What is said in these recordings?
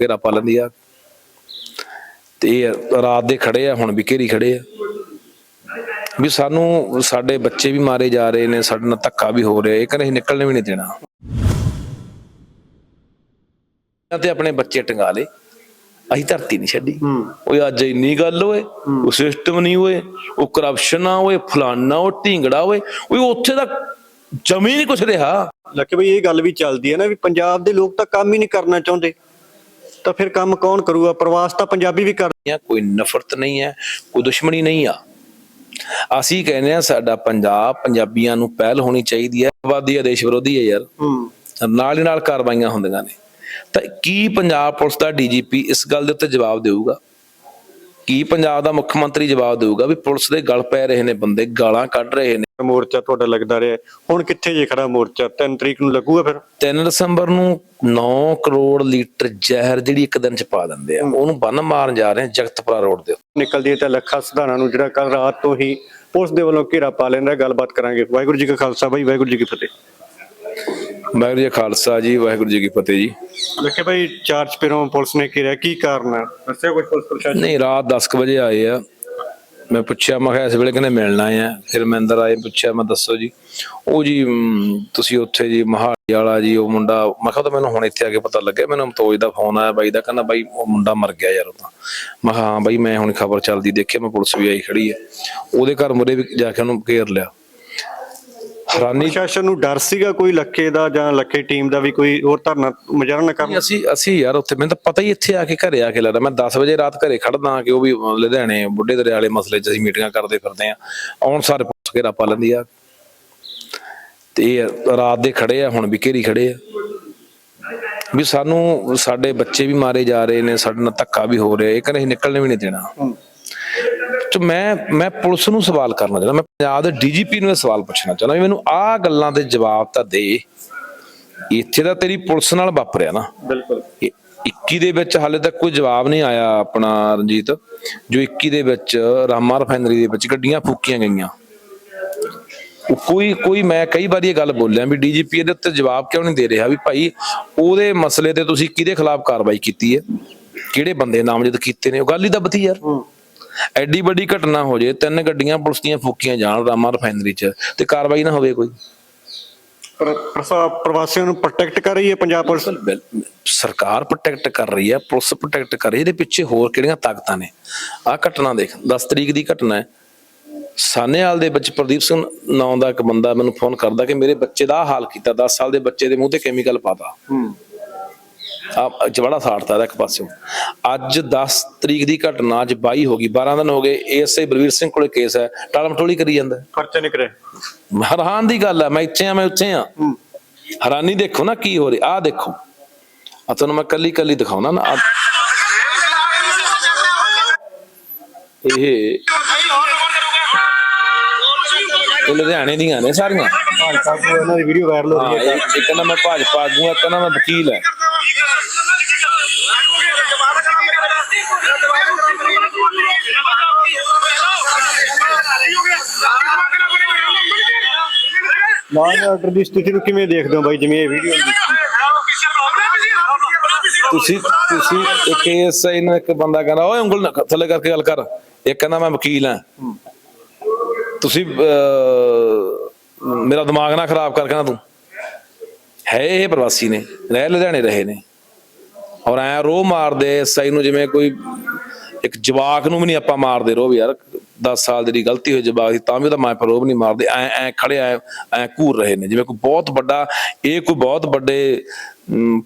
ਘੇਰਾ ਪਾ ਲੈਂਦੀ ਆ। ਤੇ ਇਹ ਰਾਤ ਦੇ ਖੜੇ ਆ ਹੁਣ ਵੀ ਘੇਰੀ ਖੜੇ ਆ। ਵੀ ਸਾਨੂੰ ਸਾਡੇ ਬੱਚੇ ਵੀ ਮਾਰੇ ਜਾ ਰਹੇ ਨੇ ਸਾਡੇ ਨਾਲ ਧੱਕਾ ਵੀ ਹੋ ਰਿਹਾ ਇਹ ਕਹਿੰਦੇ ਅਸੀਂ ਨਿਕਲਣੇ ਵੀ ਨਹੀਂ ਦੇਣਾ। ਤੇ ਆਪਣੇ ਬੱਚੇ ਟੰਗਾ ਲੇ ਅਸੀਂ ਧਰਤੀ ਨਹੀਂ ਛੱਡੀ। ਓਏ ਅੱਜ ਇੰਨੀ ਗੱਲ ਓਏ ਉਹ ਸਿਸਟਮ ਨਹੀਂ ਓਏ ਉਹ ਕਰਪਸ਼ਨ ਆ ਓਏ ਫਲਾਨਾ ਉਹ ਢੀਂਗੜਾ ਓਏ ਓਏ ਉੱਥੇ ਦਾ ਜਮੀ ਨਹੀਂ ਕੁਛ ਰਿਹਾ। ਲੱਕੇ ਬਈ ਇਹ ਗੱਲ ਵੀ ਚੱਲਦੀ ਹੈ ਨਾ ਵੀ ਪੰਜਾਬ ਦੇ ਲੋਕ ਤਾਂ ਕੰਮ ਹੀ ਨਹੀਂ ਕਰਨਾ ਚਾਹੁੰਦੇ। ਤਾਂ ਫਿਰ ਕੰਮ ਕੌਣ ਕਰੂਗਾ? ਪ੍ਰਵਾਸ ਤਾਂ ਪੰਜਾਬੀ ਵੀ ਕਰ ਆ ਕੋਈ ਨਫ਼ਰਤ ਨਹੀਂ ਹੈ ਕੋਈ ਦੁਸ਼ਮਣੀ ਨਹੀਂ ਆ। ਅਸੀਂ ਕਹਿੰਦੇ ਆ ਸਾਡਾ ਪੰਜਾਬ ਪੰਜਾਬੀਆਂ ਨੂੰ ਪਹਿਲ ਹੋਣੀ ਚਾਹੀਦੀ ਹੈ। ਆਬਾਦੀ ਆ ਦੇਸ਼ ਵਿਰੋਧੀ ਹੈ ਯਾਰ। ਨਾਲ ਹੀ ਨਾਲ ਕਾਰਵਾਈਆਂ ਹੁੰਦੀਆਂ ਨੇ। ਤਾਂ ਕੀ ਪੰਜਾਬ ਪੁਲਿਸ ਦਾ ਡੀਜੀਪੀ ਇਸ ਗੱਲ ਦੇ ਉੱਤੇ ਜਵਾਬ ਦੇਊਗਾ? ਕੀ ਪੰਜਾਬ ਦਾ ਮੁੱਖ ਮੰਤਰੀ ਜਵਾਬ ਦੇਊਗਾ ਵੀ ਪੁਲਿਸ ਦੇ ਗਲ ਪੈ ਰਹੇ ਨੇ ਬੰਦੇ ਗਾਲਾਂ ਕੱਢ ਰਹੇ ਨੇ? ਮੋਰਚਾ ਤੁਹਾਡਾ ਲੱਗਦਾ ਰਿਹਾ। ਹੁਣ ਕਿੱਥੇ ਜੇ ਖੜਾ ਮੋਰਚਾ? 3 ਤਰੀਕ ਨੂੰ ਲੱਗੂਗਾ ਫਿਰ? 3 ਦਸੰਬਰ ਨੂੰ 9 ਕਰੋੜ ਲੀਟਰ ਜ਼ਹਿਰ ਜਿਹੜੀ ਇੱਕ ਦਿਨ ਚ ਪਾ ਦਿੰਦੇ ਆ। ਉਹਨੂੰ ਬੰਨ ਮਾਰਨ ਜਾ ਰਹੇ ਜਗਤਪੁਰਾ ਰੋਡ ਦੇ। ਨਿਕਲਦੀ ਹੈ ਤਾਂ ਲੱਖਾ ਸਿਧਾਣਾ ਨੂੰ ਜਿਹੜਾ ਕੱਲ ਰਾਤ ਤੋਂ ਹੀ ਪੁਲਿਸ ਦੇ ਵੱਲੋਂ ਘੇਰਾ ਪਾ ਲੈਂਦਾ। ਗੱਲਬਾਤ ਕਰਾਂਗੇ। ਵਾਹਿਗੁਰੂ ਜੀ ਕਾ ਖਾਲਸਾ ਬਾਈ ਵਾਹਿਗੁਰੂ ਜੀ ਕੀ ਫਤਿਹ। ਵਾਹਿਗੁਰੂ ਜੀ ਕਾ ਖਾਲਸਾ ਜੀ ਵਾਹਿਗੁਰੂ ਜੀ ਕੀ ਫਤਿਹ ਜੀ। ਲੱਕੇ ਭਾਈ ਚਾਰ ਚਪੇਰੋਂ ਪੁਲਿਸ ਨੇ ਘੇਰਿਆ ਕੀ ਕਾਰਨ ਹੈ ਦੱਸਿਆ ਕੁਝ ਪੁਲਿਸ ਪ੍ਰਸ਼ਾਸਨ। ਨਹੀਂ ਰਾਤ 10 ਕੁ ਵਜੇ ਆਏ ਆ। ਮੈਂ ਪੁੱਛਿਆ ਮੈਂ ਕਿਹਾ ਇਸ ਵੇਲੇ ਕਹਿੰਦੇ ਮਿਲਣਾ ਆ? ਫਿਰ ਮੈਂ ਅੰਦਰ ਆਏ ਪੁੱਛਿਆ ਮੈਂ ਦੱਸੋ ਜੀ। ਉਹ ਜੀ ਤੁਸੀਂ ਉੱਥੇ ਜੀ ਮਹਾਲੀ ਵਾਲਾ ਜੀ ਉਹ ਮੁੰਡਾ ਮੈਂ ਕਿਹਾ ਤਾਂ ਮੈਨੂੰ ਹੁਣ ਇੱਥੇ ਆ ਕੇ ਪਤਾ ਲੱਗਿਆ। ਮੈਨੂੰ ਅਮਤੋਜ ਦਾ ਫੋਨ ਆਇਆ ਬਾਈ ਦਾ ਕਹਿੰਦਾ ਬਾਈ ਉਹ ਮੁੰਡਾ ਮਰ ਗਿਆ ਯਾਰ ਉਹ ਤਾਂ। ਮੈਂ ਕਿਹਾ ਹਾਂ ਬਾਈ ਮੈਂ ਹੁਣ ਖਬਰ ਚੱਲਦੀ ਦੇਖਿਆ ਮੈਂ ਪੁਲਿਸ ਵੀ ਆਈ ਖੜੀ ਹੈ ਉਹਦੇ ਘਰ ਮੁਰੇ ਵੀ ਜਾ ਕੇ ਉਹਨੂੰ ਘੇਰ ਲਿਆ। ਹੈਰਾਨੀ ਪ੍ਰਸ਼ਾਸਨ ਨੂੰ ਡਰ ਸੀਗਾ ਕੋਈ ਲੱਕੇ ਦਾ ਜਾਂ ਲੱਕੇ ਟੀਮ ਦਾ ਵੀ ਕੋਈ ਹੋਰ ਧਰਨਾ ਮੁਜ਼ਾਹਰਾ ਨਾ ਕਰਨ? ਅਸੀਂ ਅਸੀਂ ਯਾਰ ਉੱਥੇ ਮੈਨੂੰ ਤਾਂ ਪਤਾ ਹੀ ਇੱਥੇ ਆ ਕੇ ਘਰੇ ਆ ਕੇ ਲੱਗਦਾ। ਮੈਂ 10 ਵਜੇ ਰਾਤ ਘਰੇ ਖੜਦਾ ਕਿ ਉਹ ਵੀ ਲੁਧਿਆਣੇ ਬੁੱਢੇ ਦਰਿਆ ਵਾਲੇ ਮਸਲੇ 'ਚ ਅਸੀਂ ਮੀਟਿੰਗਾਂ ਕਰਦੇ ਫਿਰਦੇ ਆ ਆਉਣ ਸਾਰੇ ਪੁੱਛ ਕੇ ਪਾ ਲੈਂਦੀ ਆ। ਤੇ ਰਾਤ ਦੇ ਖੜੇ ਆ ਹੁਣ ਵੀ ਘੇਰੀ ਖੜੇ ਆ। ਵੀ ਸਾਨੂੰ ਸਾਡੇ ਬੱਚੇ ਵੀ ਮਾਰੇ ਜਾ ਰਹੇ ਨੇ ਸਾਡੇ ਨਾਲ ਧੱਕਾ ਵੀ ਹੋ ਰਿਹਾ। ਇਹ ਕਹਿੰਦੇ ਅਸੀਂ ਨਿਕਲਣੇ ਵੀ ਨਹੀਂ ਦੇਣਾ। ਤੇ ਮੈਂ ਮੈਂ ਪੁਲਿਸ ਨੂੰ ਸਵਾਲ ਕਰਨਾ ਚਾਹੁੰਦਾ ਮੈਂ ਪੰਜਾਬ ਦੇ ਡੀਜੀਪੀ ਨੂੰ ਇਹ ਸਵਾਲ ਪੁੱਛਣਾ ਚਾਹੁੰਦਾ ਵੀ ਮੈਨੂੰ ਆਹ ਗੱਲਾਂ ਦੇ ਜਵਾਬ ਤਾਂ ਦੇ। ਇੱਥੇ ਤਾਂ ਤੇਰੀ ਪੁਲਿਸ ਨਾਲ ਵਾਪਰਿਆ ਨਾ। ਬਿਲਕੁਲ। ਇਹ 21 ਦੇ ਵਿੱਚ ਹਾਲੇ ਤੱਕ ਕੋਈ ਜਵਾਬ ਨਹੀਂ ਆਇਆ ਆਪਣਾ ਰਣਜੀਤ ਜੋ 21 ਦੇ ਵਿੱਚ ਰਾਮਾ ਰਿਫਾਈਨਰੀ ਦੇ ਵਿੱਚ ਗੱਡੀਆਂ ਫੂਕੀਆਂ ਗਈਆਂ। ਕੋਈ ਕੋਈ ਮੈਂ ਕਈ ਵਾਰੀ ਇਹ ਗੱਲ ਬੋਲਿਆ ਵੀ ਡੀਜੀਪੀ ਇਹਦੇ ਉੱਤੇ ਜਵਾਬ ਕਿਉਂ ਨਹੀਂ ਦੇ ਰਿਹਾ ਵੀ ਭਾਈ ਉਹਦੇ ਮਸਲੇ ਤੇ ਤੁਸੀਂ ਕਿਹਦੇ ਖਿਲਾਫ ਕਾਰਵਾਈ ਕੀਤੀ ਹੈ? ਕਿਹੜੇ ਬੰਦੇ ਨਾਮਜ਼ਦ ਕੀਤੇ ਨੇ? ਉਹ ਗੱਲ ਹੀ ਦੱਬਤੀ ਯਾਰ। ਐਡੀ ਵੱਡੀ ਘਟਨਾ ਹੋ ਜੇ ਤਿੰਨ ਗੱਡੀਆਂ ਪੁਲਿਸ ਦੀਆਂ ਫੂਕੀਆਂ ਜਾਣ ਰਾਮਾ ਰਿਫਾਈਨਰੀ 'ਚ ਤੇ ਕਾਰਵਾਈ ਨਾ ਹੋਵੇ ਕੋਈ? ਪ੍ਰਵਾਸੀਆਂ ਨੂੰ ਪ੍ਰੋਟੈਕਟ ਕਰ ਰਹੀ ਹੈ ਪੰਜਾਬ ਪੁਲਿਸ? ਸਰਕਾਰ ਪ੍ਰੋਟੈਕਟ ਕਰ ਰਹੀ ਹੈ ਪੁਲਿਸ ਪ੍ਰੋਟੈਕਟ ਕਰ ਰਹੀ ਹੈ ਇਹਦੇ ਪਿੱਛੇ ਹੋਰ ਕਿਹੜੀਆਂ ਤਾਕਤਾਂ ਨੇ? ਆਹ ਘਟਨਾ ਦੇਖ 10 ਤਰੀਕ ਦੀ ਘਟਨਾ ਹੈ। ਸਾਨੇਵਾਲ ਦੇ ਵਿੱਚ ਪ੍ਰਦੀਪ ਸਿੰਘ ਨਾਂ ਦਾ ਇੱਕ ਬੰਦਾ ਮੈਨੂੰ ਫੋਨ ਕਰਦਾ ਕਿ ਮੇਰੇ ਬੱਚੇ ਦਾ ਹਾਲ ਕੀਤਾ 10 ਸਾਲ ਦੇ ਬੱਚੇ ਦੇ ਮੂੰਹ ਤੇ ਕੈਮੀਕਲ ਪਾਤਾ। ਹੂੰ। ਜਵੜਾ ਸਾੜਤਾ ਦਾ ਇੱਕ ਪਾਸਿਓਂ। ਅੱਜ 10 ਤਰੀਕ ਦੀ ਘਟਨਾ ਅੱਜ 22 ਹੋ ਗਈ 12 ਦਿਨ ਹੋ ਗਏ ਏਐਸਆਈ ਬਲਵੀਰ ਸਿੰਘ ਕੋਲੇ ਕੇਸ ਹੈ ਟਾਲਮਟੋਲੀ ਕਰੀ ਜਾਂਦਾ। ਖਰਚਾ ਨਿਕਲੇ ਹੈਰਾਨ ਦੀ ਗੱਲ ਹੈ ਮੈਂ ਇੱਥੇ ਆ ਮੈਂ ਉੱਥੇ ਆ ਹੈਰਾਨੀ ਦੇਖੋ ਨਾ ਕੀ ਹੋ ਰਿਹਾ ਆਹ ਦੇਖੋ। ਆ ਤੁਹਾਨੂੰ ਮੈਂ ਕੱਲੀ ਕੱਲੀ ਦਿਖਾਉਣਾ ਨਾ ਇਹ ਇਹ ਲੁਧਿਆਣੇ ਦੀਆਂ ਨੇ ਸਾਰੀਆਂ। ਭਾਜਪਾ ਕੋਲ ਇਹਨਾਂ ਦੀ ਵੀਡੀਓ ਵਾਇਰਲ ਹੋ ਰਹੀ ਹੈ ਇੱਕ ਨਾ ਮੈਂ ਭਾਜਪਾ ਆਗੂ ਆ ਇੱਕ ਨਾ ਮੈਂ ਵਕੀਲ ਹੈ। ਲਾਅ ਆਰਡਰ ਦੀ ਸਥਿਤੀ ਨੂੰ ਕਿਵੇਂ ਦੇਖਦੇ ਹੋ ਬਾਈ? ਜਿਵੇਂ ਇਹ ਵੀਡੀਓ ਤੁਸੀਂ ਤੁਸੀਂ ਇੱਕ ਐਸਆਈ ਨੂੰ ਇੱਕ ਬੰਦਾ ਕਹਿੰਦਾ ਓਏ ਉਂਗਲ ਨਾ ਥੱਲੇ ਕਰਕੇ ਗੱਲ ਕਰ। ਇੱਕ ਕਹਿੰਦਾ ਮੈਂ ਵਕੀਲ ਹਾਂ। ਤੁਸੀਂ ਮੇਰਾ ਦਿਮਾਗ ਨਾ ਖਰਾਬ ਕਰ ਕਹਿੰਦਾ ਤੂੰ। ਹੈ ਇਹ ਪ੍ਰਵਾਸੀ ਨੇ ਰਹਿ ਲੁਧਿਆਣੇ ਰਹੇ ਨੇ। ਔਰ ਐ ਰੋ ਮਾਰਦੇ ਐਸਆਈ ਨੂੰ ਜਿਵੇਂ ਕੋਈ ਇੱਕ ਜਵਾਕ ਨੂੰ ਵੀ ਨਹੀਂ ਆਪਾਂ ਮਾਰਦੇ ਰੋ ਵੀ ਯਾਰ। 10 ਸਾਲ ਦੀ ਗਲਤੀ ਹੋਈ ਜਵਾਕ ਦੀ ਤਾਂ ਵੀ ਉਹਦਾ ਮਾਂ ਪਿਓ ਰੋਬ ਨਹੀਂ ਮਾਰਦੇ। ਐ ਐ ਖੜੇ ਐ ਐ ਘੂਰ ਰਹੇ ਨੇ। ਜਿਵੇਂ ਕੋਈ ਬਹੁਤ ਵੱਡਾ ਇਹ ਕੋਈ ਬਹੁਤ ਵੱਡੇ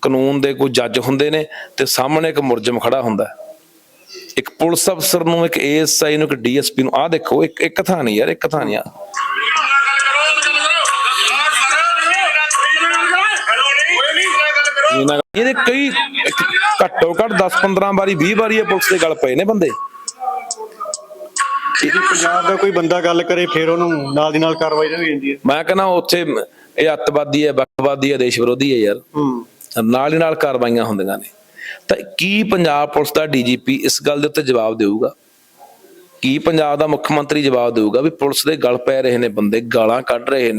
ਕਾਨੂੰਨ ਦੇ ਕੋਈ ਜੱਜ ਹੁੰਦੇ ਨੇ ਤੇ ਸਾਹਮਣੇ ਇੱਕ ਮੁਰਜਮ ਖੜਾ ਹੁੰਦਾ। ਇੱਕ ਪੁਲਿਸ ਅਫਸਰ ਨੂੰ ਇੱਕ ਏਐਸਆਈ ਨੂੰ ਇੱਕ ਡੀਐਸਪੀ ਨੂੰ। ਆਹ ਦੇਖੋ ਇੱਕ ਇੱਕ ਥਾਂ ਨਹੀਂ ਯਾਰ ਇੱਕ ਥਾਂ ਨਹੀਂ ਆ। ਇਹਦੇ ਕਈ ਘੱਟੋ ਘੱਟ 10 15 ਵਾਰੀ 20 ਵਾਰੀ ਇਹ ਪੁਲਿਸ ਦੇ ਗੱਲ ਪਏ ਨੇ ਬੰਦੇ। ਜੇ ਪੰਜਾਬ ਦਾ ਕੋਈ ਬੰਦਾ ਗੱਲ ਕਰੇ ਫਿਰ ਉਹਨੂੰ ਨਾਲ ਦੀ ਨਾਲ ਕਾਰਵਾਈ ਹੋ ਜਾਂਦੀ ਹੈ। ਮੈਂ ਕਹਿੰਦਾ ਉੱਥੇ ਇਹ ਅੱਤਵਾਦੀ ਹੈ ਵੱਖਵਾਦੀ ਹੈ ਦੇਸ਼ ਵਿਰੋਧੀ ਹੈ ਯਾਰ। ਹੂੰ। ਨਾਲ ਹੀ ਨਾਲ ਕਾਰਵਾਈਆਂ ਹੁੰਦੀਆਂ ਨੇ। ਤਾਂ ਕੀ ਪੰਜਾਬ ਪੁਲਿਸ ਦਾ ਡੀਜੀਪੀ ਇਸ ਗੱਲ ਦੇ ਉੱਤੇ ਜਵਾਬ ਦੇਊਗਾ? ਕੀ ਪੰਜਾਬ ਦਾ ਮੁੱਖ ਮੰਤਰੀ ਜਵਾਬ ਦੇਊਗਾ ਵੀ ਪੁਲਿਸ ਦੇ ਗਲ ਪੈ ਰਹੇ ਨੇ ਬੰਦੇ ਗਾਲਾਂ ਕੱਢ ਰਹੇ ਨੇ?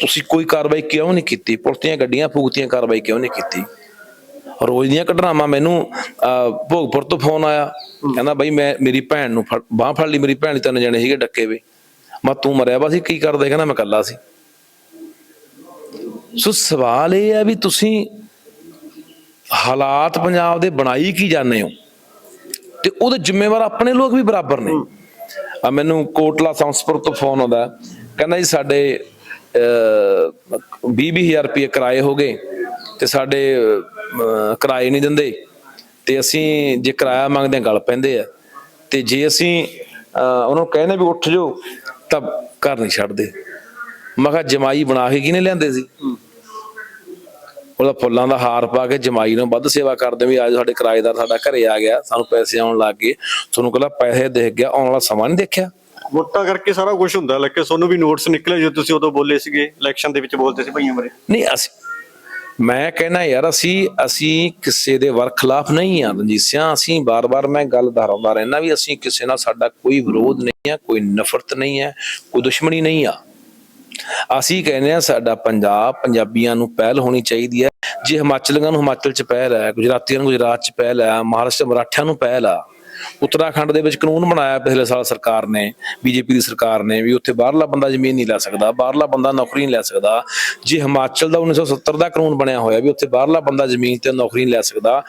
ਤੁਸੀਂ ਕੋਈ ਕਾਰਵਾਈ ਕਿਉਂ ਨਹੀਂ ਕੀਤੀ? ਪੁਲਿਸ ਦੀਆਂ ਗੱਡੀਆਂ ਫੂਕਤੀਆਂ ਕਾਰਵਾਈ ਕਿਉਂ ਨਹੀਂ ਕੀਤੀ? ਰੋਜ਼ ਦੀਆਂ ਘਟਨਾਵਾਂ ਮੈਨੂੰ ਅਹ, ਭੋਗਪੁਰ ਤੋਂ ਫੋਨ ਆਇਆ। ਕਹਿੰਦਾ ਬਈ ਮੈਂ ਮੇਰੀ ਭੈਣ ਨੂੰ ਬਾਹ ਫੜ ਲਈ ਮੇਰੀ ਭੈਣ ਤਿੰਨ ਜਣੇ ਸੀਗੇ ਡੱਕੇ ਵੇ। ਮੈਂ ਤੂੰ ਮਰਿਆ ਵਾ ਸੀ ਕੀ ਕਰਦਾ ਕਹਿੰਦਾ ਮੈਂ ਇਕੱਲਾ ਸੀ। ਸੋ ਸਵਾਲ ਇਹ ਹੈ ਵੀ ਤੁਸੀਂ ਹਾਲਾਤ ਪੰਜਾਬ ਦੇ ਬਣਾਈ ਕੀ ਜਾਂਦੇ ਹੋ? ਤੇ ਉਹਦੇ ਜ਼ਿੰਮੇਵਾਰ ਆਪਣੇ ਲੋਕ ਵੀ ਬਰਾਬਰ ਨੇ। ਆ ਮੈਨੂੰ ਕੋਟਲਾ ਸੰਸਪੁਰ ਤੋਂ ਫੋਨ ਆਉਂਦਾ। ਕਹਿੰਦਾ ਜੀ ਸਾਡੇ 20-20000 ਰੁਪਏ ਕਿਰਾਏ ਹੋ ਗਏ। ਤੇ ਸਾਡੇ ਕਿਰਾਏ ਨਹੀਂ ਦਿੰਦੇ। ਤੇ ਅਸੀਂ ਜੇ ਕਿਰਾਇਆ ਮੰਗਦੇ ਗਲ ਪੈਂਦੇ ਆ। ਤੇ ਜੇ ਅਸੀਂ ਉਹਨਾਂ ਕਹਿੰਦੇ ਵੀ ਉੱਠ ਜਾਓ ਤਾਂ ਘਰ ਨਹੀਂ ਛੱਡਦੇ। ਮੈਂ ਕਿਹਾ ਜਮਾਈ ਬਣਾ ਕੇ ਕਿਹਨੇ ਲਿਆਂਦੇ ਸੀ? ਉਹਦਾ ਫੁੱਲਾਂ ਦਾ ਹਾਰ ਪਾ ਕੇ ਜਮਾਈ ਨੂੰ ਵੱਧ ਸੇਵਾ ਕਰਦੇ ਵੀ ਅੱਜ ਸਾਡੇ ਕਿਰਾਏਦਾਰ ਸਾਡਾ ਘਰੇ ਆ ਗਿਆ ਸਾਨੂੰ ਪੈਸੇ ਆਉਣ ਲੱਗ ਗਏ। ਤੁਹਾਨੂੰ ਕਹਿੰਦਾ ਪੈਸੇ ਦੇਖ ਗਿਆ ਆਉਣ ਵਾਲਾ ਸਮਾਂ ਨਹੀਂ ਦੇਖਿਆ। ਵੋਟਾਂ ਕਰਕੇ ਸਾਰਾ ਕੁਝ ਹੁੰਦਾ ਲੱਗੇ ਤੁਹਾਨੂੰ ਵੀ ਨੋਟਸ ਨਿਕਲੇ ਜੋ ਤੁਸੀਂ ਉਦੋਂ ਬੋਲੇ ਸੀਗੇ ਇਲੈਕਸ਼ਨ ਦੇ ਵਿੱਚ ਬੋਲਦੇ ਸੀ ਭਈਆਂ ਬਾਰੇ। ਨਹੀਂ ਅਸੀਂ ਮੈਂ ਕਹਿੰਦਾ ਯਾਰ, ਅਸੀਂ ਅਸੀਂ ਕਿਸੇ ਦੇ ਵਰਖਲਾਫ ਨਹੀਂ ਆ ਰਣਜੀਤ ਸਿੰਘ। ਅਸੀਂ ਬਾਰ-ਬਾਰ ਮੈਂ ਗੱਲ ਦੁਹਰਾਉਂਦਾ ਰਹਿਣਾ ਵੀ ਅਸੀਂ ਕਿਸੇ ਨਾਲ ਸਾਡਾ ਕੋਈ ਵਿਰੋਧ ਨਹੀਂ ਆ, ਕੋਈ ਨਫ਼ਰਤ ਨਹੀਂ ਹੈ ਕੋਈ ਦੁਸ਼ਮਣੀ ਨਹੀਂ ਆ। ਅਸੀਂ ਕਹਿੰਦੇ ਆ ਸਾਡਾ ਪੰਜਾਬ ਪੰਜਾਬੀਆਂ ਨੂੰ ਪਹਿਲ ਹੋਣੀ ਚਾਹੀਦੀ ਹੈ। ਜੇ ਹਿਮਾਚਲੀਆਂ ਨੂੰ ਹਿਮਾਚਲ ਚ ਪਹਿਲ ਹੈ, ਗੁਜਰਾਤੀਆਂ ਨੂੰ ਗੁਜਰਾਤ ਚ ਪਹਿਲ ਹੈ, ਮਹਾਰਾਸ਼ਟਰ ਮਰਾਠਿਆਂ ਨੂੰ ਪਹਿਲ ਆ। ਉੱਤਰਾਖੰਡ ਦੇ ਵਿੱਚ ਕਾਨੂੰਨ ਬਣਾਇਆ ਪਿਛਲੇ ਸਾਲ ਸਰਕਾਰ ਨੇ, ਬੀਜੇਪੀ ਦੀ ਸਰਕਾਰ ਨੇ ਵੀ ਉੱਥੇ ਬਾਹਰਲਾ ਬੰਦਾ ਜ਼ਮੀਨ ਨਹੀਂ ਲੈ ਸਕਦਾ, ਬਾਹਰਲਾ ਬੰਦਾ ਨੌਕਰੀ ਨਹੀਂ ਲੈ ਸਕਦਾ। ਜੇ ਹਿਮਾਚਲ ਦਾ 1970 ਦਾ ਕਾਨੂੰਨ ਬਣਿਆ ਹੋਇਆ ਵੀ ਉੱਥੇ ਬਾਹਰਲਾ ਬੰਦਾ ਜ਼ਮੀਨ ਤੇ ਨੌਕਰੀ ਨਹੀਂ ਲੈ ਸਕਦਾ,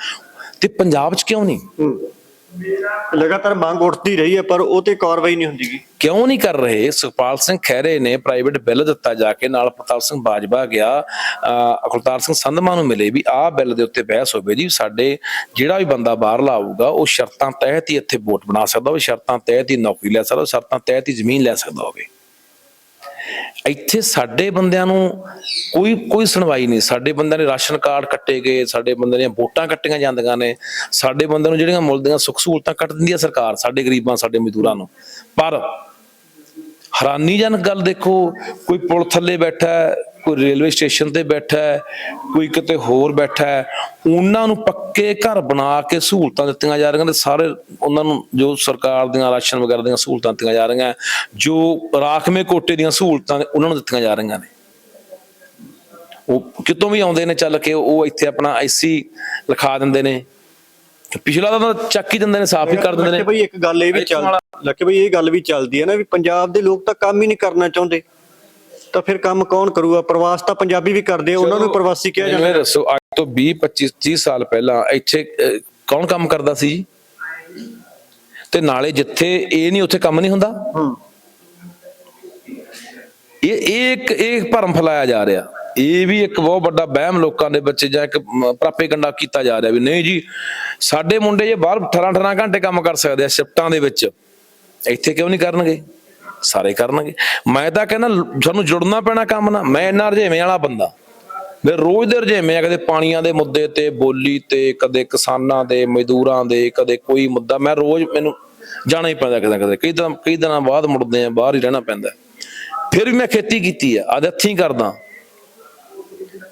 ਤੇ ਪੰਜਾਬ 'ਚ ਕਿਉਂ ਨਹੀਂ? ਲਗਾਤਾਰ ਮੰਗ ਉੱਠਦੀ ਰਹੀ ਹੈ, ਪਰ ਉਹ ਤੇ ਕਾਰਵਾਈ ਨਹੀਂ ਹੁੰਦੀਗੀ ਕਿਉਂ ਨਹੀਂ ਕਰ ਰਹੇ? ਸੁਖਪਾਲ ਸਿੰਘ ਖਹਿਰੇ ਨੇ ਪ੍ਰਾਈਵੇਟ ਬਿੱਲ ਦਿੱਤਾ ਜਾ ਕੇ, ਨਾਲ ਪ੍ਰਤਾਪ ਸਿੰਘ ਬਾਜਵਾ ਗਿਆ। ਅਹ ਅਕਲਤਾਰ ਸਿੰਘ ਸੰਧਮਾ ਨੂੰ ਮਿਲੇ ਵੀ ਆਹ ਬਿੱਲ ਦੇ ਉੱਤੇ ਬਹਿਸ ਹੋਵੇ ਜੀ। ਸਾਡੇ ਜਿਹੜਾ ਵੀ ਬੰਦਾ ਬਾਹਰਲਾ ਆਊਗਾ ਉਹ ਸ਼ਰਤਾਂ ਤਹਿਤ ਹੀ ਇੱਥੇ ਵੋਟ ਬਣਾ ਸਕਦਾ ਉਹ ਸ਼ਰਤਾਂ ਤਹਿਤ ਹੀ ਨੌਕਰੀ ਲੈ ਸਕਦਾ ਉਹ ਸ਼ਰਤਾਂ ਤਹਿਤ ਹੀ ਜ਼ਮੀਨ ਲੈ ਸਕਦਾ ਹੋਵੇ। ਇੱਥੇ ਸਾਡੇ ਬੰਦਿਆਂ ਨੂੰ ਕੋਈ ਕੋਈ ਸੁਣਵਾਈ ਨਹੀਂ। ਸਾਡੇ ਬੰਦਿਆਂ ਨੇ ਰਾਸ਼ਨ ਕਾਰਡ ਕੱਟੇ ਗਏ, ਸਾਡੇ ਬੰਦਿਆਂ ਦੀਆਂ ਵੋਟਾਂ ਕੱਟੀਆਂ ਜਾਂਦੀਆਂ ਨੇ। ਸਾਡੇ ਬੰਦਿਆਂ ਨੂੰ ਜਿਹੜੀਆਂ ਮੁੱਲ ਦੀਆਂ ਸੁੱਖ ਸਹੂਲਤਾਂ ਕੱਟ ਦਿੰਦੀ ਹੈ ਸਰਕਾਰ, ਸਾਡੇ ਗਰੀਬਾਂ, ਸਾਡੇ ਮਜ਼ਦੂਰਾਂ ਨੂੰ। ਪਰ ਹੈਰਾਨੀਜਨਕ ਗੱਲ ਦੇਖੋ ਕੋਈ ਪੁਲ ਥੱਲੇ ਬੈਠਾ ਹੈ ਕੋਈ ਰੇਲਵੇ ਸਟੇਸ਼ਨ ਤੇ ਬੈਠਾ ਹੈ ਕੋਈ ਕਿਤੇ ਹੋਰ ਬੈਠਾ ਹੈ ਉਹਨਾਂ ਨੂੰ ਪੱਕੇ ਘਰ ਬਣਾ ਕੇ ਸਹੂਲਤਾਂ ਦਿੱਤੀਆਂ ਜਾ ਰਹੀਆਂ ਤੇ ਸਾਰੇ ਉਹਨਾਂ ਨੂੰ ਜੋ ਸਰਕਾਰ ਦੀਆਂ ਰਾਸ਼ਨ ਵਗੈਰਾ ਦੀਆਂ ਸਹੂਲਤਾਂ ਦਿੱਤੀਆਂ ਜਾ ਰਹੀਆਂ ਜੋ ਰਾਖਵੇਂ ਕੋਟੇ ਦੀਆਂ ਸਹੂਲਤਾਂ ਨੇ ਉਹਨਾਂ ਨੂੰ ਦਿੱਤੀਆਂ ਜਾ ਰਹੀਆਂ ਨੇ। ਉਹ ਕਿਤੋਂ ਵੀ ਆਉਂਦੇ ਨੇ ਚੱਲ ਕੇ ਉਹ ਇੱਥੇ ਆਪਣਾ ਆਈਸੀ ਲਿਖਾ ਦਿੰਦੇ ਨੇ ਪਿਛਲਾ ਤਾਂ ਚੱਕ ਹੀ ਦਿੰਦੇ ਨੇ ਸਾਫ਼ ਹੀ ਕਰ ਦਿੰਦੇ ਨੇ। ਬਈ ਇੱਕ ਗੱਲ ਇਹ ਵੀ ਚੱਲ ਲੱਕੇ ਬਈ ਇਹ ਗੱਲ ਵੀ ਚੱਲਦੀ ਹੈ ਨਾ ਵੀ ਪੰਜਾਬ ਦੇ ਲੋਕ ਤਾਂ ਕੰਮ ਹੀ ਨਹੀਂ ਕਰਨਾ ਚਾਹੁੰਦੇ। ਤਾਂ ਫਿਰ ਕੰਮ ਕੌਣ ਕਰੂਗਾ? ਪ੍ਰਵਾਸ ਤਾਂ ਪੰਜਾਬੀ ਵੀ ਕਰਦੇ ਉਹਨਾਂ ਨੂੰ ਪ੍ਰਵਾਸੀ ਕਿਹਾ ਜਾਂਦਾ। ਇਹ ਦੱਸੋ ਅੱਜ ਤੋਂ 20 25 30 ਸਾਲ ਪਹਿਲਾਂ ਇੱਥੇ ਕੌਣ ਕੰਮ ਕਰਦਾ ਸੀ ਜੀ? ਤੇ ਨਾਲੇ ਜਿੱਥੇ ਇਹ ਨਹੀਂ ਉੱਥੇ ਕੰਮ ਨਹੀਂ ਹੁੰਦਾ? ਹੂੰ। ਇਹ ਇਹ ਇੱਕ ਇਹ ਭਰਮ ਫੈਲਾਇਆ ਜਾ ਰਿਹਾ। ਇਹ ਵੀ ਇੱਕ ਬਹੁਤ ਵੱਡਾ ਵਹਿਮ ਲੋਕਾਂ ਦੇ ਵਿੱਚ ਜਾਂ ਇੱਕ ਪ੍ਰਾਪੇਗੰਡਾ ਕੀਤਾ ਜਾ ਰਿਹਾ ਵੀ ਨਹੀਂ ਜੀ ਸਾਡੇ ਮੁੰਡੇ ਜੇ ਬਾਹਰ 18 18 ਘੰਟੇ ਕੰਮ ਕਰ ਸਕਦੇ ਆ ਸ਼ਿਫਟਾਂ ਦੇ ਵਿੱਚ। ਇੱਥੇ ਕਿਉਂ ਨਹੀਂ ਕਰਨਗੇ? ਸਾਰੇ ਕਰਨਗੇ। ਮੈਂ ਤਾਂ ਕਹਿੰਦਾ, ਸਾਨੂੰ ਜੁੜਨਾ ਪੈਣਾ ਕੰਮ ਨਾਲ ਮੈਂ ਇੰਨਾ ਰਜੇਵੇਂ ਵਾਲਾ ਬੰਦਾ। ਮੈਂ ਰੋਜ਼ ਦੇ ਰਜੇਵੇਂ ਆ, ਕਦੇ ਪਾਣੀਆਂ ਦੇ ਮੁੱਦੇ ਤੇ, ਬੋਲੀ ਤੇ, ਕਦੇ ਕਿਸਾਨਾਂ ਦੇ, ਮਜ਼ਦੂਰਾਂ ਦੇ, ਕਦੇ ਕੋਈ ਮੁੱਦਾ। ਮੈਂ ਰੋਜ਼ ਮੈਨੂੰ ਜਾਣਾ ਹੀ ਪੈਂਦਾ ਕਦੇ ਕਦੇ। ਕਈ ਦਿਨ ਕਈ ਦਿਨਾਂ ਬਾਅਦ ਮੁੜਦੇ ਆ, ਬਾਹਰ ਹੀ ਰਹਿਣਾ ਪੈਂਦਾ। ਫਿਰ ਵੀ ਮੈਂ ਖੇਤੀ ਕੀਤੀ ਆ ਆਦੇ ਹੀ ਕਰਦਾ।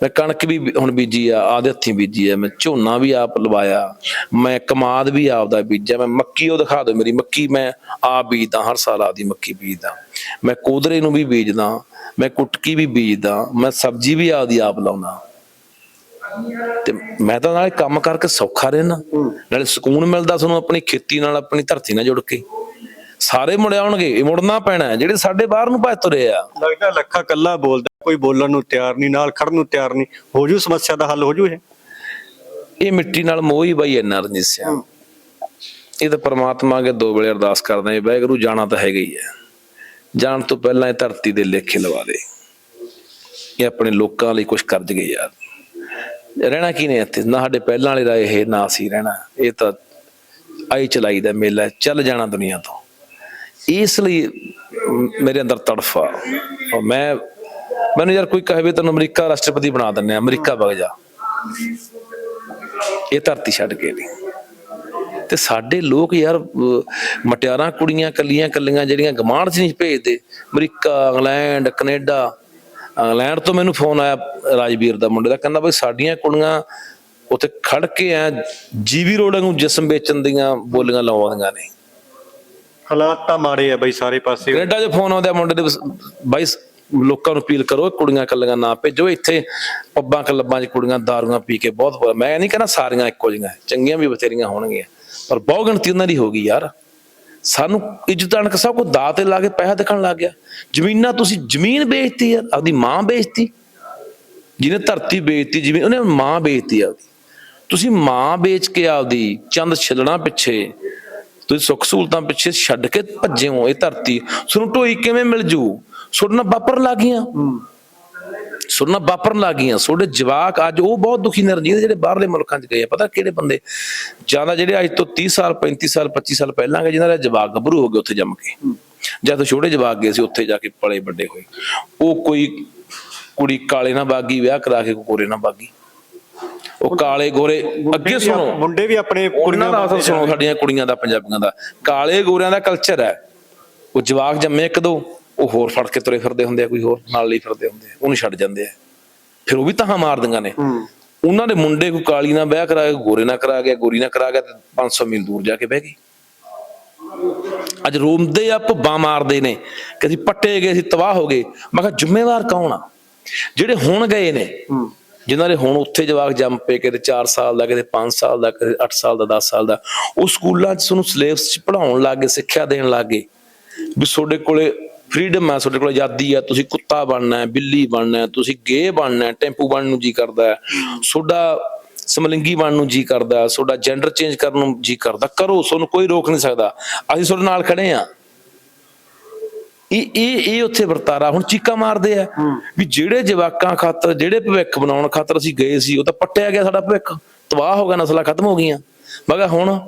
ਮੈਂ ਕਣਕ ਵੀ ਹੁਣ ਬੀਜੀ ਆ ਆਦੇ ਹੱਥੀਂ ਬੀਜੀ ਆ ਮੈਂ ਝੋਨਾ ਵੀ ਆਪ ਲਵਾਇਆ ਮੈਂ ਕਮਾਦ ਵੀ ਆਪਦਾ ਬੀਜਿਆ ਮੈਂ ਮੱਕੀ ਉਹ ਦਿਖਾ ਦਿਓ ਮੇਰੀ ਮੱਕੀ ਮੈਂ ਆਪ ਬੀਜਦਾ ਹਰ ਸਾਲ ਆਪਦੀ ਮੱਕੀ ਬੀਜਦਾ। ਮੈਂ ਕੋਦਰੇ ਨੂੰ ਵੀ ਬੀਜਦਾ ਮੈਂ ਕੁਟਕੀ ਵੀ ਬੀਜਦਾ ਮੈਂ ਸਬਜ਼ੀ ਵੀ ਆਪਦੀ ਆਪ ਲਾਉਣਾ ਤੇ ਮੈਂ ਤਾਂ ਨਾਲੇ ਕੰਮ ਕਰਕੇ ਸੌਖਾ ਰਹਿਣਾ ਨਾਲੇ ਸਕੂਨ ਮਿਲਦਾ ਤੁਹਾਨੂੰ ਆਪਣੀ ਖੇਤੀ ਨਾਲ ਆਪਣੀ ਧਰਤੀ ਨਾਲ ਜੁੜ ਕੇ। ਸਾਰੇ ਮੁੜ ਆਉਣਗੇ ਇਹ ਮੁੜਨਾ ਪੈਣਾ। ਜਿਹੜੇ ਸਾਡੇ ਬਾਹਰ ਨੂੰ ਭੱਜ ਤੁਰੇ ਆ। ਲੱਗਦਾ ਲੱਖਾ ਕੱਲਾ ਬੋਲਦਾ। ਕੋਈ ਬੋਲਣ ਨੂੰ ਤਿਆਰ ਨਹੀਂ ਨਾਲ ਖੜਨ ਨੂੰ ਤਿਆਰ ਨਹੀਂ ਹੋ ਜੂ ਸਮੱਸਿਆ ਦਾ ਹੱਲ ਹੋ ਜੂ ਇਹ। ਇਹ ਮਿੱਟੀ ਨਾਲ ਮੋਹ ਹੀ ਬਾਈ ਇੰਨਾ ਰਣਜੀਤ ਸਿੰਘ। ਇਹ ਤਾਂ ਪ੍ਰਮਾਤਮਾ ਅੱਗੇ ਦੋ ਵੇਲੇ ਅਰਦਾਸ ਕਰਦੇ ਹਾਂ ਵਾਹਿਗੁਰੂ ਜਾਣਾ ਤਾਂ ਹੈਗਾ ਹੀ ਹੈ। ਜਾਣ ਤੋਂ ਪਹਿਲਾਂ ਇਹ ਧਰਤੀ ਦੇ ਲੇਖੇ ਲਵਾ ਦੇ। ਇਹ ਆਪਣੇ ਲੋਕਾਂ ਲਈ ਕੁਝ ਕਰ ਗਏ ਯਾਰ। ਰਹਿਣਾ ਕੀ ਨੇ ਇੱਥੇ? ਨਾ ਸਾਡੇ ਪਹਿਲਾਂ ਵਾਲੇ ਰਾਏ ਇਹ ਨਾ ਸੀ ਰਹਿਣਾ। ਇਹ ਤਾਂ ਆਈ ਚਲਾਈ ਦਾ ਮੇਲਾ ਚੱਲ ਜਾਣਾ ਦੁਨੀਆ ਤੋਂ। ਇਸ ਲਈ ਮੇਰੇ ਅੰਦਰ ਤੜਫ। ਔਰ ਮੈਂ ਮੈਨੂੰ ਯਾਰ ਕੋਈ ਕਹੇ ਵੀ ਤੈਨੂੰ ਅਮਰੀਕਾ ਰਾਸ਼ਟਰਪਤੀ ਬਣਾ ਦਿੰਨੇ ਆ ਅਮਰੀਕਾ ਵਗ ਜਾ। ਇਹ ਧਰਤੀ ਛੱਡ ਕੇ ਨਹੀਂ। ਤੇ ਸਾਡੇ ਲੋਕ ਯਾਰ ਮਟਿਆਰਾਂ ਕੁੜੀਆਂ ਕੱਲੀਆਂ ਕੱਲੀਆਂ ਜਿਹੜੀਆਂ ਗਮਾਂਡ 'ਚ ਨਹੀਂ ਭੇਜਦੇ ਅਮਰੀਕਾ ਇੰਗਲੈਂਡ ਕੈਨੇਡਾ ਇੰਗਲੈਂਡ ਤੋਂ ਮੈਨੂੰ ਫੋਨ ਆਇਆ ਰਾਜਵੀਰ ਦਾ ਮੁੰਡੇ ਦਾ ਕਹਿੰਦਾ ਬਈ ਸਾਡੀਆਂ ਕੁੜੀਆਂ ਉੱਥੇ ਖੜ ਕੇ ਆ ਜੀਵੀ ਰੋਡ ਨੂੰ ਜਿਸਮ ਵੇਚਣ ਦੀਆਂ ਬੋਲੀਆਂ ਲਾਉਂਦੀਆਂ ਨੇ। ਹਾਲਾਤ ਤਾਂ ਮਾੜੇ ਆ ਬਈ ਸਾਰੇ ਪਾਸੇ। ਕੈਨੇਡਾ 'ਚ ਫੋਨ ਆਉਂਦਾ ਮੁੰਡੇ ਦੇ ਬਾਈ ਲੋਕਾਂ ਨੂੰ ਅਪੀਲ ਕਰੋ ਕੁੜੀਆਂ ਕੱਲੀਆਂ ਨਾ ਭੇਜੋ। ਇੱਥੇ ਪੱਬਾਂ ਕਲੱਬਾਂ 'ਚ ਕੁੜੀਆਂ ਦਾਰੂਆਂ ਪੀ ਕੇ ਬਹੁਤ ਮੈਂ ਨਹੀਂ ਕਹਿੰਦਾ ਸਾਰੀਆਂ ਇੱਕੋ ਜਿਹੀਆਂ, ਚੰਗੀਆਂ ਵੀ ਬਥੇਰੀਆਂ ਹੋਣਗੀਆਂ, ਪਰ ਬਹੁ ਗਿਣਤੀ ਉਹਨਾਂ ਦੀ ਹੋ ਗਈ ਯਾਰ। ਸਾਨੂੰ ਇੱਜ਼ਤ ਸਭ ਕੋ ਦਾਅ ਤੇ ਲਾ ਕੇ ਪੈਸਾ ਦਿਖਣ ਲੱਗ ਗਿਆ। ਜ਼ਮੀਨਾਂ ਤੁਸੀਂ ਜ਼ਮੀਨ ਵੇਚਤੀ ਯਾਰ, ਆਪਦੀ ਮਾਂ ਵੇਚਤੀ। ਜਿਹਨੇ ਧਰਤੀ ਵੇਚਤੀ, ਜਿਵੇਂ ਉਹਨੇ ਮਾਂ ਵੇਚਤੀ ਆਪਦੀ। ਤੁਸੀਂ ਮਾਂ ਵੇਚ ਕੇ ਆਪਦੀ ਚੰਦ ਛਿਲਣਾ ਪਿੱਛੇ, ਤੁਸੀਂ ਸੁੱਖ ਸਹੂਲਤਾਂ ਪਿੱਛੇ ਛੱਡ ਕੇ ਭੱਜੇ ਹੋ ਇਹ ਧਰਤੀ। ਤੁਹਾਨੂੰ ਢੋਈ ਕਿਵੇਂ ਮਿਲ ਜੂ? ਸੁਣਨਾ ਵਾਪਰ ਲੱਗੀਆਂ। ਸੁਣਨਾ ਵਾਪਰਨ ਲੱਗੀਆਂ। ਤੁਹਾਡੇ ਜਵਾਕ ਅੱਜ ਉਹ ਬਹੁਤ ਦੁਖੀ ਨੇ ਰਣਜੀਤ ਜਿਹੜੇ ਬਾਹਰਲੇ ਮੁਲਕਾਂ 'ਚ ਗਏ ਆ। ਪਤਾ ਕਿਹੜੇ ਬੰਦੇ? ਜ਼ਿਆਦਾ ਜਿਹੜੇ ਅੱਜ ਤੋਂ 30 ਸਾਲ 35 ਸਾਲ 25 ਸਾਲ ਪਹਿਲਾਂ ਗਏ ਜਿਨ੍ਹਾਂ ਦੇ ਜਵਾਕ ਗੱਭਰੂ ਹੋ ਗਏ ਉੱਥੇ ਜੰਮ ਕੇ। ਜਦ ਛੋਟੇ ਜਵਾਕ ਗਏ ਸੀ ਉੱਥੇ ਜਾ ਕੇ ਪਲੇ ਵੱਡੇ ਹੋਏ। ਉਹ ਕੋਈ ਕੁੜੀ ਕਾਲੇ ਨਾਲ ਬਾਗੀ ਵਿਆਹ ਕਰਾ ਕੇ ਗੋਰੇ ਨਾਲ ਬਾਗੀ। ਉਹ ਕਾਲੇ ਗੋਰੇ ਅੱਗੇ ਸੁਣੋ। ਮੁੰਡੇ ਵੀ ਆਪਣੇ ਉਹਨਾਂ ਦਾ ਸੁਣੋ ਸਾਡੀਆਂ ਕੁੜੀਆਂ ਦਾ ਪੰਜਾਬੀਆਂ ਦਾ। ਕਾਲੇ ਗੋਰਿਆਂ ਦਾ ਕਲਚਰ ਹੈ। ਉਹ ਜਵਾਕ ਜੰਮੇ ਇੱਕ ਦੋ। ਉਹ ਹੋਰ ਫੜ ਕੇ ਤੁਰੇ ਫਿਰਦੇ ਹੁੰਦੇ ਆ ਕੋਈ ਹੋਰ ਨਾਲ ਲਈ ਫਿਰਦੇ ਹੁੰਦੇ ਆ ਉਹਨੂੰ ਛੱਡ ਜਾਂਦੇ ਆ। ਫਿਰ ਉਹ ਵੀ ਤਾਂ ਮਾਰ ਦਿੰਗਾ ਨੇ। ਉਹਨਾਂ ਦੇ ਮੁੰਡੇ ਕੋਈ ਕਾਲੀ ਨਾਲ ਵਿਆਹ ਕਰਾ ਕੇ ਗੋਰੇ ਨਾਲ ਕਰਾ ਗਿਆ ਗੋਰੀ ਨਾਲ ਕਰਾ ਗਿਆ ਤੇ 500 ਮੀਲ ਦੂਰ ਜਾ ਕੇ ਬਹਿ ਗਈ। ਅੱਜ ਰੋਂਦੇ ਆ ਭੁੱਬਾਂ ਮਾਰਦੇ ਨੇ। ਕਿ ਅਸੀਂ ਪੱਟੇ ਗਏ ਅਸੀਂ ਤਬਾਹ ਹੋ ਗਏ। ਮੈਂ ਕਿਹਾ ਜ਼ਿੰਮੇਵਾਰ ਕੌਣ ਆ? ਜਿਹੜੇ ਹੁਣ ਗਏ ਨੇ ਜਿਨ੍ਹਾਂ ਦੇ ਹੁਣ ਉੱਥੇ ਜਵਾਕ ਜੰਮ ਪਏ ਕਿਤੇ 4 ਸਾਲ ਦਾ ਕਿਤੇ 5 ਸਾਲ ਦਾ ਕਿਤੇ 8 ਸਾਲ ਦਾ 10 ਸਾਲ ਦਾ ਉਹ ਸਕੂਲਾਂ 'ਚ ਤੁਹਾਨੂੰ ਸਿਲੇਬਸ 'ਚ ਪੜਾਉਣ ਲੱਗੇ ਸਿੱਖਿਆ ਦੇਣ ਲੱਗੇ ਵੀ ਤੁਹਾਡੇ ਕੋਲੇ ਫ੍ਰੀडम ਹੈ ਤੁਹਾਡੇ ਕੋਲ ਆਜ਼ਾਦੀ ਹੈ ਤੁਸੀਂ ਕੁੱਤਾ ਬਣਨਾ ਹੈ ਬਿੱਲੀ ਬਣਨਾ ਹੈ ਤੁਸੀਂ ਗੇ ਬਣਨਾ ਹੈ ਟੈਂਪੂ ਬਣਨ ਨੂੰ ਜੀ ਕਰਦਾ ਹੈ ਤੁਹਾਡਾ ਸਮਲਿੰਗੀ ਬਣਨ ਨੂੰ ਜੀ ਕਰਦਾ ਤੁਹਾਡਾ ਜੈਂਡਰ ਚੇਂਜ ਕਰਨ ਨੂੰ ਜੀ ਕਰਦਾ ਕਰੋ ਤੁਹਾਨੂੰ ਕੋਈ ਰੋਕ ਨਹੀਂ ਸਕਦਾ। ਅਸੀਂ ਤੁਹਾਡੇ ਨਾਲ ਖੜੇ ਆ ਇਹ ਇਹ ਇਹ ਉੱਥੇ ਵਰਤਾਰਾ ਹੁਣ ਚੀਕਾ ਮਾਰਦੇ ਆ ਵੀ ਜਿਹੜੇ ਜਵਾਕਾਂ ਖਾਤਰ ਜਿਹੜੇ ਭਵਿੱਖ ਬਣਾਉਣ ਖਾਤਰ ਅਸੀਂ ਗਏ ਸੀ ਉਹ ਤਾਂ ਪੱਟਿਆ ਗਿਆ ਸਾਡਾ ਭਵਿੱਖ ਤਬਾਹ ਹੋ ਗਿਆ ਨਸਲਾਂ ਖਤਮ ਹੋ ਗਈਆਂ। ਮਗਾ ਹੁਣ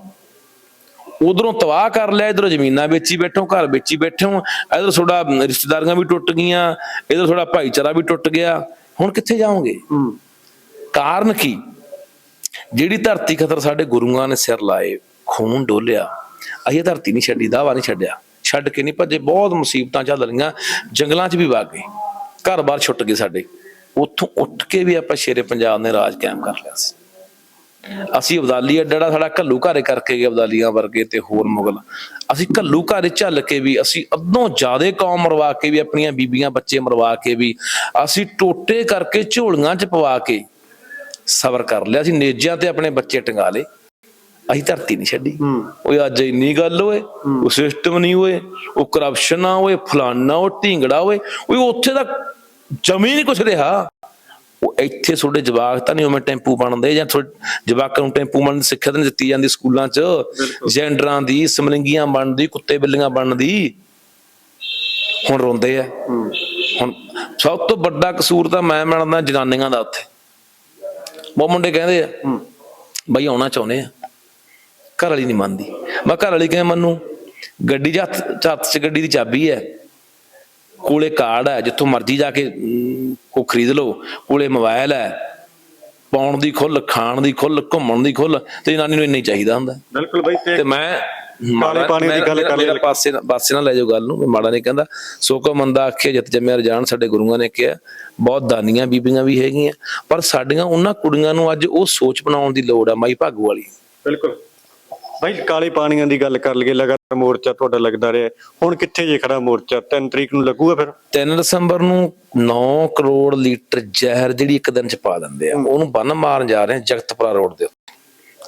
ਉਧਰੋਂ ਤਬਾਹ ਕਰ ਲਿਆ ਇਧਰੋਂ ਜ਼ਮੀਨਾਂ ਵੇਚੀ ਬੈਠੋ ਘਰ ਵੇਚੀ ਬੈਠੇ ਇਧਰ ਤੁਹਾਡਾ ਰਿਸ਼ਤੇਦਾਰੀਆਂ ਵੀ ਟੁੱਟ ਗਈਆਂ ਇਧਰ ਤੁਹਾਡਾ ਭਾਈਚਾਰਾ ਵੀ ਟੁੱਟ ਗਿਆ। ਹੁਣ ਕਿੱਥੇ ਜਾਓਗੇ? ਕਾਰਨ ਕੀ? ਜਿਹੜੀ ਧਰਤੀ ਖਤਰ ਸਾਡੇ ਗੁਰੂਆਂ ਨੇ ਸਿਰ ਲਾਏ ਖੂਨ ਡੋਲਿਆ। ਅਸੀਂ ਇਹ ਧਰਤੀ ਨਹੀਂ ਛੱਡੀ ਦਾਵਾ ਨਹੀਂ ਛੱਡਿਆ। ਛੱਡ ਕੇ ਨਹੀਂ ਭੱਜੇ ਬਹੁਤ ਮੁਸੀਬਤਾਂ ਚੱਲ ਰਹੀਆਂ। ਜੰਗਲਾਂ 'ਚ ਵੀ ਵਗ ਗਏ। ਘਰ-ਬਾਰ ਛੁੱਟ ਗਏ ਸਾਡੇ। ਉੱਥੋਂ ਉੱਠ ਕੇ ਵੀ ਆਪਾਂ ਸ਼ੇਰੇ ਪੰਜਾਬ ਨੇ ਰਾਜ ਕਾਇਮ ਕਰ ਲਿਆ ਸੀ। ਅਸੀਂ ਅਬਦਾਲੀ ਅੱਡੜਾ ਸਾਡਾ ਘੱਲੂ ਘਾਰੇ ਕਰਕੇ ਗਏ ਅਬਦਾਲੀਆਂ ਵਰਗੇ ਤੇ ਹੋਰ ਮੁਗਲ। ਅਸੀਂ ਘੱਲੂ ਘਾਰੇ ਝੱਲ ਕੇ ਵੀ ਅਸੀਂ ਅੱਧੋਂ ਜ਼ਿਆਦੇ ਕੌਮ ਮਰਵਾ ਕੇ ਵੀ ਆਪਣੀਆਂ ਬੀਬੀਆਂ ਬੱਚੇ ਮਰਵਾ ਕੇ ਵੀ ਅਸੀਂ ਟੋਟੇ ਕਰਕੇ ਝੋਲੀਆਂ 'ਚ ਪਵਾ ਕੇ ਸਬਰ ਕਰ ਲਿਆ। ਅਸੀਂ ਨੇਜਿਆਂ ਤੇ ਆਪਣੇ ਬੱਚੇ ਟੰਗਾ ਲਏ। ਅਸੀਂ ਧਰਤੀ ਨਹੀਂ ਛੱਡੀ। ਹੂੰ। ਓਏ ਅੱਜ ਇੰਨੀ ਗੱਲ ਓਏ ਉਹ ਸਿਸਟਮ ਨਹੀਂ ਓਏ ਉਹ ਕਰਪਸ਼ਨ ਆ ਓਏ ਫਲਾਨਾ ਉਹ ਢਿੰਗੜਾ ਓਏ ਓਏ ਉੱਥੇ ਦਾ ਜਮੀ ਨਹੀਂ ਕੁਛ ਰਿਹਾ। ਉਹ ਇੱਥੇ ਤੁਹਾਡੇ ਜਵਾਕ ਤਾਂ ਨਹੀਂ ਉਵੇਂ ਟੈਂਪੂ ਬਣਦੇ ਜਾਂ ਤੁਹਾਡੇ ਜਵਾਕਾਂ ਨੂੰ ਟੈਂਪੂ ਬਣਨ ਦੀ ਸਿੱਖਿਆ ਤਾਂ ਨਹੀਂ ਦਿੱਤੀ ਜਾਂਦੀ ਸਕੂਲਾਂ 'ਚ? ਜੈਂਡਰਾਂ ਦੀ ਸਮਲਿੰਗੀਆਂ ਬਣਨ ਦੀ ਕੁੱਤੇ ਬਿੱਲੀਆਂ ਬਣਨ ਦੀ ਹੁਣ ਰੋਂਦੇ ਆ। ਹੁਣ ਸਭ ਤੋਂ ਵੱਡਾ ਕਸੂਰ ਤਾਂ ਮੈਂ ਮੰਨਦਾ ਜਨਾਨੀਆਂ ਦਾ ਉੱਥੇ। ਬਹੁਤ ਮੁੰਡੇ ਕਹਿੰਦੇ ਆ ਬਈ ਆਉਣਾ ਚਾਹੁੰਦੇ ਆ। ਘਰ ਵਾਲੀ ਨਹੀਂ ਮੰਨਦੀ। ਮੈਂ ਘਰ ਵਾਲੀ ਕਿਵੇਂ ਮੰਨੂ? ਗੱਡੀ 'ਚ ਹੱਥ 'ਚ ਗੱਡੀ ਦੀ ਚਾਬੀ ਹੈ। ਕੋਲੇ ਕਾਰਡ ਹੈ ਜਿੱਥੋਂ ਮਰਜ਼ੀ ਜਾ ਕੇ ਕੋ ਖਰੀਦ ਲਓ ਕੋਲੇ ਮੋਬਾਈਲ ਹੈ ਪਾਉਣ ਦੀ ਖੁੱਲ ਖਾਣ ਦੀ ਖੁੱਲ ਘੁੰਮਣ ਦੀ ਖੁੱਲ ਤੇ ਜਨਾਨੀ ਨੂੰ ਇੰਨਾ ਹੀ ਚਾਹੀਦਾ ਹੁੰਦਾ। ਬਿਲਕੁਲ ਬਾਈ ਤੇ ਮੈਂ ਕਾਲੇ ਪਾਣੀ ਦੀ ਗੱਲ ਕਰ ਮੇਰਾ ਪਾਸੇ ਪਾਸੇ ਨਾ ਲੈ ਜਾਓ ਗੱਲ ਨੂੰ ਮੈਂ ਮਾੜਾ ਨਹੀਂ ਕਹਿੰਦਾ। ਸੋ ਕੋ ਮੰਦਾ ਆਖੇ ਜਿਤ ਜੰਮਿਆ ਰਜਾਨ ਸਾਡੇ ਗੁਰੂਆਂ ਨੇ ਕਿਹਾ। ਬਹੁਤ ਦਾਨੀਆਂ ਬੀਬੀਆਂ ਵੀ ਹੈਗੀਆਂ ਪਰ ਸਾਡੀਆਂ ਉਹਨਾਂ ਕੁੜੀਆਂ ਨੂੰ ਅੱਜ ਉਹ ਸੋਚ ਬਣਾਉਣ ਦੀ ਲੋੜ ਆ ਮਾਈ ਭਾਗੂ ਵਾਲੀ। ਬਿਲਕੁਲ। ਬਾਈ ਕਾਲੇ ਪਾਣੀਆਂ ਦੀ ਗੱਲ ਕਰ ਲਈਏ ਲਗਾਤਾਰ ਮੋਰਚਾ ਤੁਹਾਡਾ ਲੱਗਦਾ ਰਿਹਾ। ਹੁਣ ਕਿੱਥੇ ਜੇ ਖੜਾ ਮੋਰਚਾ? 3 ਤਰੀਕ ਨੂੰ ਲੱਗੂਗਾ ਫਿਰ? 3 ਦਸੰਬਰ ਨੂੰ 9 ਕਰੋੜ ਲੀਟਰ ਜ਼ਹਿਰ ਜਿਹੜੀ ਇੱਕ ਦਿਨ ਚ ਪਾ ਦਿੰਦੇ ਆ। ਉਹਨੂੰ ਬੰਨ ਮਾਰਨ ਜਾ ਰਹੇ ਆ ਜਗਤਪੁਰਾ ਰੋਡ ਦੇ ਉੱਤੇ।